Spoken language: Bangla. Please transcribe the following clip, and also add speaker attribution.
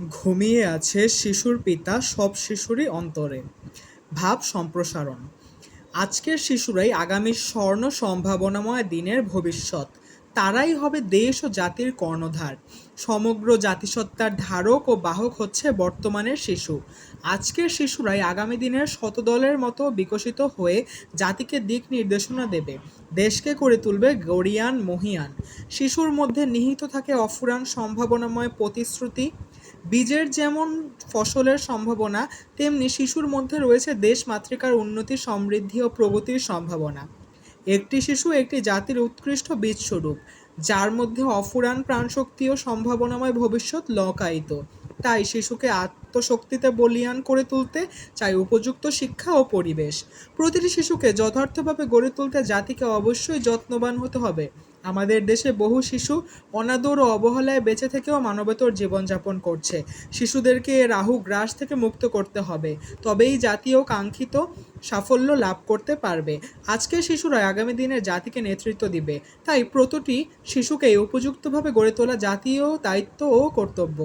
Speaker 1: ঘুমিয়ে আছে শিশুর পিতা সব শিশুরই অন্তরে। ভাব সম্প্রসারণ। আজকের শিশুরাই আগামী স্বর্ণ সম্ভাবনাময় দিনের ভবিষ্যৎ। তারাই হবে দেশ ও জাতির কর্ণধার। সমগ্র জাতিসত্তার ধারক ও বাহক হচ্ছে বর্তমানের শিশু। আজকের শিশুরাই আগামী দিনের শতদলের মতো বিকশিত হয়ে জাতিকে দিক নির্দেশনা দেবে। দেশকে করে তুলবে গরিয়ান মহিয়ান শিশুর মধ্যে নিহিত থাকে অফুরান সম্ভাবনাময় প্রতিশ্রুতি। বীজের যেমন ফসলের সম্ভাবনা, তেমনি শিশুর মধ্যে রয়েছে দেশ মাতৃকার উন্নতি, সমৃদ্ধি ও প্রগতির সম্ভাবনা। একটি শিশু একটি জাতির উৎকৃষ্ট বীজস্বরূপ, যার মধ্যে অফুরান প্রাণশক্তি ও সম্ভাবনাময় ভবিষ্যৎ লকায়িত। তাই শিশুকে আত্মশক্তিতে বলিয়ান করে তুলতে চাই উপযুক্ত শিক্ষা ও পরিবেশ। প্রতিটি শিশুকে যথার্থভাবে গড়ে তুলতে জাতিকে অবশ্যই যত্নবান হতে হবে। আমাদের দেশে বহু শিশু অনাদর ও অবহেলায় বেঁচে থেকেও মানবেতর জীবনযাপন করছে। শিশুদেরকে রাহু গ্রাস থেকে মুক্ত করতে হবে। তবেই জাতীয় কাঙ্ক্ষিত সাফল্য লাভ করতে পারবে। আজকের শিশুরা আগামী দিনের জাতিকে নেতৃত্ব দিবে। তাই প্রতিটি শিশুকে উপযুক্তভাবে গড়ে তোলা জাতীয় দায়িত্ব ও কর্তব্য।